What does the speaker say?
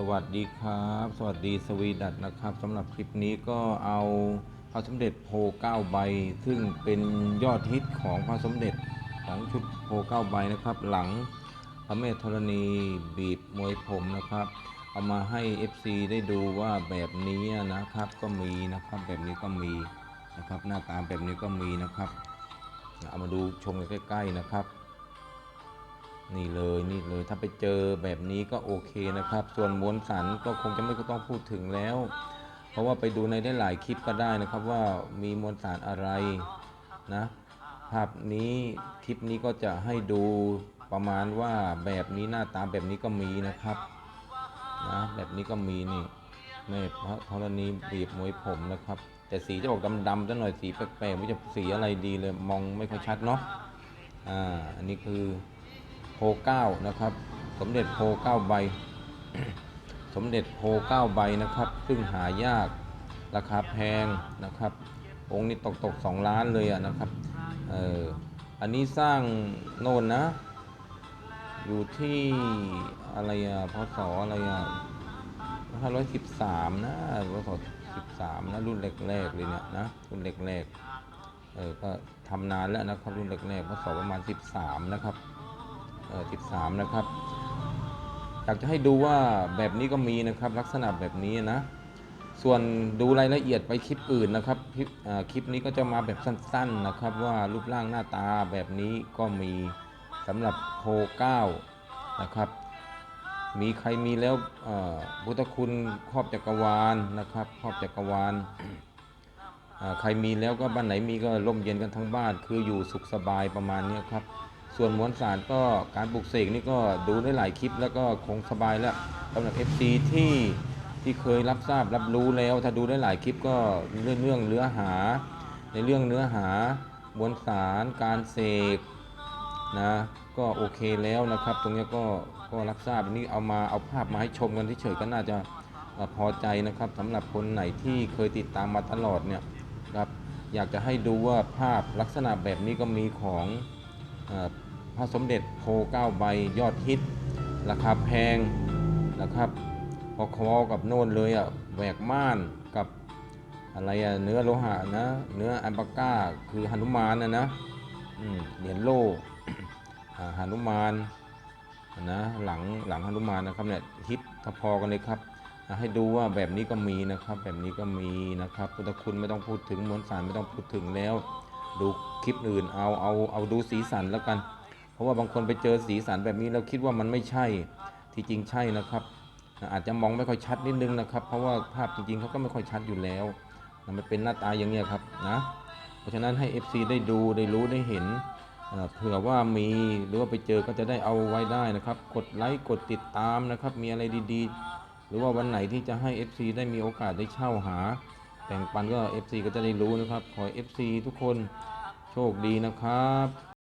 สวัสดีครับ สวัสดีสวีดัตนะครับสำหรับคลิปนี้ก็เอาพระสมเด็จโพเก้าใบ ซึ่งเป็นยอดฮิตของพระสมเด็จของชุดโพเก้าใบนะครับ หลังพระเมธธรณีบีบมวยผมนะครับ เอามาให้ FC ได้ดูว่าแบบนี้นะครับก็มีนะครับ แบบนี้ก็มีนะครับ หน้าตาแบบนี้ก็มีนะครับ เอามาดูชมใกล้ๆนะครับ นี่เลยนี่เลยถ้าไปเจอแบบนี้ก็โอเคนะครับ ส่วนมวลสารก็คงจะไม่ต้องพูดถึงแล้ว เพราะว่าไปดูในได้หลายคลิปก็ได้นะครับว่ามีมวลสารอะไรนะภาพนี้คลิปนี้ก็จะให้ดูประมาณว่าแบบนี้หน้าตาแบบนี้ก็มีนะครับนะแบบนี้ก็มีนี่แม่พระธรณีบีบมวยผมนะครับ แต่สีจะออกดำๆจะหน่อยสีแปลกๆไม่จะสีอะไรดีเลยมองไม่ค่อยชัดเนาะอ่าอันนี้คือ โพเก้านะครับ สมเด็จโพเก้าใบ สมเด็จโพเก้าใบนะครับ ซึ่งหายากราคาแพงนะครับ องค์นี้ตกตกสองล้านเลยอะนะครับเอออันนี้สร้างโน่นนะ อยู่ที่อะไรอะพศอะไรอะห้าร้อยสิบสามนะพศสิบสามนะรุ่นแรกๆเลยเนี่ยนะรุ่นแรกๆเออก็ทำนานแล้วนะครับรุ่นแรกๆพศประมาณสิบสามนะครับ 13 นะครับ อยากจะให้ดูว่าแบบนี้ก็มีนะครับลักษณะแบบนี้นะ ส่วนดูรายละเอียดไปคลิปอื่นนะครับคลิปอ่าคลิปนี้ก็จะมาแบบสั้นๆนะครับ ว่ารูปร่างหน้าตาแบบนี้ก็มีสำหรับโพเก้านะครับมีใครมีแล้วเอ่อพุทธคุณครอบจักรวาลนะครับครอบจักรวาลใครมีแล้วก็บ้านไหนมีก็ร่มเย็นกันทั้งบ้าน คืออยู่สุขสบายประมาณนี้ครับ ส่วนมวลสารก็การปลูกเสกนี่ก็ดูได้หลายคลิปแล้วก็คงสบายแล้วสำหรับ FC ที่ที่เคยรับทราบรับรู้แล้ว ถ้าดูได้หลายคลิปก็เรื่องเรื่องเนื้อหา ในเรื่องเนื้อหามวลสารการเสกนะก็โอเคแล้วนะครับ ตรงนี้ก็ก็รับทราบนนี้เอามาเอาภาพมาให้ชมกันเฉยๆก็น่าจะพอใจนะครับสำหรับคนไหนที่เคยติดตามมาตลอดเนี่ยครับอยากจะให้ดูว่าภาพลักษณะแบบนี้ก็มีของอ่อ พระสมเด็จโพเก้าใบยอดฮิต ราคาแพงนะครับพอคอกับโน่นเลยอะแหวกม่านกับอะไรอะเนื้อโลหะนะ เนื้ออัลปาก้าคือหนุมานนะนะเหรียญโล่หนุมานนะหลังหลังหนุมานนะครับเนี่ยฮิตพอกันเลยครับให้ดูว่าแบบนี้ก็มีนะครับ แบบนี้ก็มีนะครับพุทธคุณไม่ต้องพูดถึงมวลสารไม่ต้องพูดถึงแล้ว ดูคลิปอื่นเอาเอาเอาดูสีสันแล้วกัน เพราะว่าบางคนไปเจอสีสันแบบนี้แล้วคิดว่ามันไม่ใช่ที่จริงใช่นะครับ อาจจะมองไม่ค่อยชัดนิดนึงนะครับ เพราะว่าภาพจริงๆเขาก็ไม่ค่อยชัดอยู่แล้วมันเป็นหน้าตาอย่างเงี้ยครับนะเพราะฉะนั้นให้ FC ได้ดูได้รู้ได้เห็นเผื่อว่ามีหรือว่าไปเจอก็จะได้เอาไว้ได้นะครับ กดไลค์กดติดตามนะครับ มีอะไรดีๆ หรือว่าวันไหนที่จะให้ FC ได้มีโอกาสได้เช่าหาแบ่งปันก็ FC ก็จะได้รู้นะครับ ขอ FC ทุกคนโชคดีนะครับ